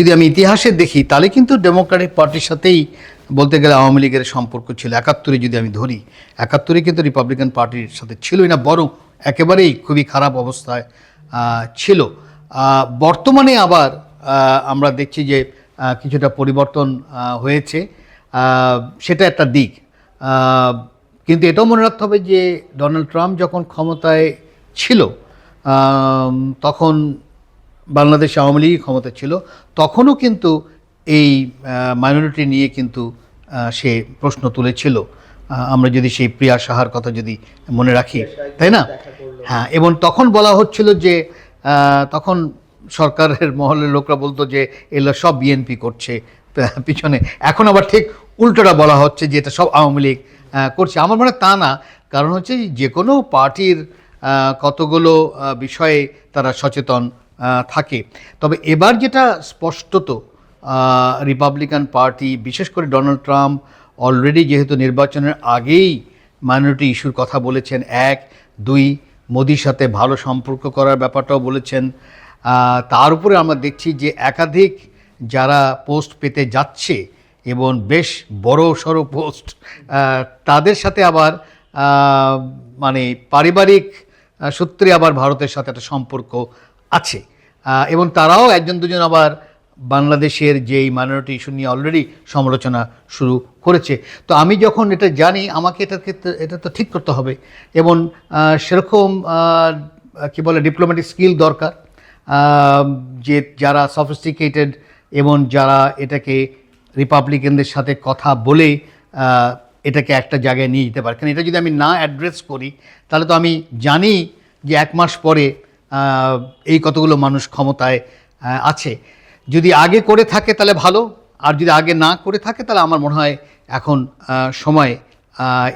যদি আমি ইতিহাসে দেখি, তাহলে কিন্তু ডেমোক্রেটিক পার্টির সাথেই বলতে গেলে আওয়ামী লীগের সম্পর্ক ছিল। একাত্তরে যদি আমি ধরি, একাত্তরে কিন্তু রিপাবলিকান পার্টির সাথে ছিলই না, বরং একেবারেই খুবই খারাপ অবস্থায় ছিল। বর্তমানে আবার আমরা দেখছি যে কিছুটা পরিবর্তন হয়েছে। সেটা একটা দিক। কিন্তু এটাও মনে রাখতে হবে যে ডোনাল্ড ট্রাম্প যখন ক্ষমতায় ছিল তখন বাংলাদেশ আওয়ামী লীগ ক্ষমতা ছিল তখনও কিন্তু এই মাইনরিটি নিয়ে কিন্তু সে প্রশ্ন তুলেছিল। আমরা যদি সেই প্রিয়া সাহার কথা যদি মনে রাখি তাই না? হ্যাঁ এবং তখন বলা হচ্ছিল যে তখন সরকারের মহলের লোকরা বলতো যে এগুলো সব বিএনপি করছে। পিছনে এখন আবার ঠিক উল্টোটা বলা হচ্ছে যে এটা সব আওয়ামী লীগ করছে। আমার মনে তা না। কারণ হচ্ছে যে কোনো পার্টির কতগুলো বিষয়ে তারা সচেতন থাকে। তবে এবার যেটা স্পষ্টত রিপাবলিকান পার্টি বিশেষ করে ডোনাল্ড ট্রাম্প অলরেডি যেহেতু নির্বাচনের আগেই মাইনরিটি ইস্যুর কথা বলেছেন, এক। দুই, মোদির সাথে ভালো সম্পর্ক করার ব্যাপারটাও বলেছেন। তার উপরে আমরা দেখছি যে একাধিক যারা পোস্ট পেতে যাচ্ছে এবং বেশ বড় সড়ো পোস্ট তাদের সাথে আবার মানে পারিবারিক সূত্রে আবার ভারতের সাথে একটা সম্পর্ক আছে। এবং তারাও একজন দুজন আবার বাংলাদেশের যেই মাইনরিটি ইস্যু নিয়ে অলরেডি সমালোচনা শুরু করেছে। তো আমি যখন এটা জানি, আমাকে এটার ক্ষেত্রে, এটা তো ঠিক করতে হবে। এবং সেরকম কী বলে ডিপ্লোম্যাটিক স্কিল দরকার। যে যারা সফিস্টিকেটেড এবং যারা এটাকে রিপাবলিকানদের সাথে কথা বলে এটাকে একটা জায়গায় নিয়ে যেতে পারে। কারণ এটা যদি আমি না অ্যাড্রেস করি, তাহলে তো আমি জানি যে এক মাস পরে এই কতগুলো মানুষ ক্ষমতায় আছে। যদি আগে করে থাকে তাহলে ভালো, আর যদি আগে না করে থাকে তাহলে আমার মনে হয় এখন সময়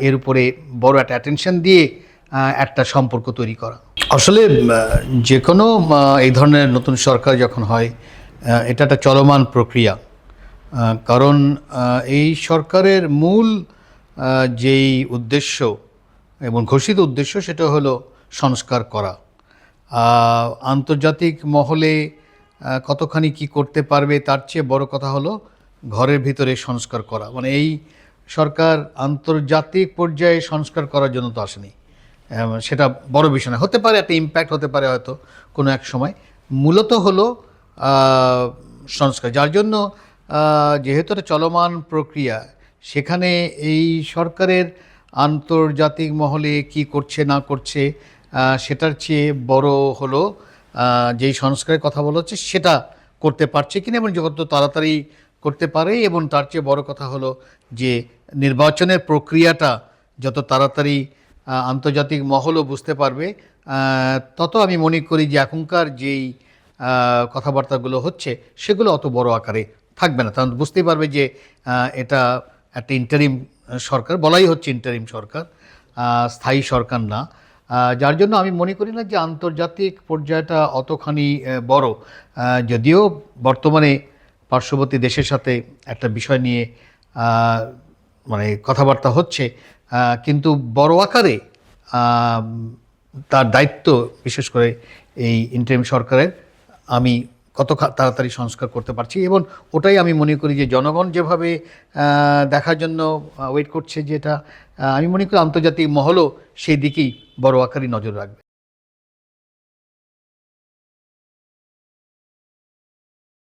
এর উপরে বড় একটা অ্যাটেনশন দিয়ে একটা সম্পর্ক তৈরি করা। আসলে যে কোনো এই ধরনের নতুন সরকার যখন হয় এটা একটা চলমান প্রক্রিয়া। কারণ এই সরকারের মূল যেই উদ্দেশ্য এবং ঘোষিত উদ্দেশ্য সেটা হলো সংস্কার করা। আন্তর্জাতিক মহলে কতখানি কি করতে পারবে তার চেয়ে বড় কথা হলো ঘরের ভিতরে সংস্কার করা। মানে এই সরকার আন্তর্জাতিক পর্যায়ে সংস্কার করার জন্য তো আসেনি। সেটা বড় বিষয় না। হতে পারে একটা ইম্প্যাক্ট হতে পারে হয়তো কোনো এক সময়। মূলত হলো সংস্কার। যার জন্য যেহেতু একটা চলমান প্রক্রিয়া, সেখানে এই সরকারের আন্তর্জাতিক মহলে কি করছে না করছে সেটার চেয়ে বড় হলো যেই সংস্কারের কথা বলা হচ্ছে সেটা করতে পারছে কিনা এবং যত তাড়াতাড়ি করতে পারে এবং তার চেয়ে বড় কথা হলো যে নির্বাচনের প্রক্রিয়াটা যত তাড়াতাড়ি আন্তর্জাতিক মহলও বুঝতে পারবে তত আমি মনে করি যে এখনকার যেই কথাবার্তাগুলো হচ্ছে সেগুলো অত বড় আকারে থাকবে না। কারণ বুঝতেই পারবে যে এটা একটা ইন্টারিম সরকার, বলাই হচ্ছে ইন্টারিম সরকার স্থায়ী সরকার না। যার জন্য আমি মনে করি না যে আন্তর্জাতিক পর্যায়টা অতখানি বড়। যদিও বর্তমানে পার্শ্ববর্তী দেশের সাথে একটা বিষয় নিয়ে মানে কথাবার্তা হচ্ছে কিন্তু বড় আকারে তার দায়িত্ব বিশেষ করে এই ইন্টারিম সরকারের, আমি কত তাড়াতাড়ি সংস্কার করতে পারছি এবং ওটাই আমি মনে করি যে জনগণ যেভাবে দেখার জন্য ওয়েট করছে যেটা আমি মনে করি আন্তর্জাতিক মহলও সেই দিকেই বড় আকারই নজর রাখবে।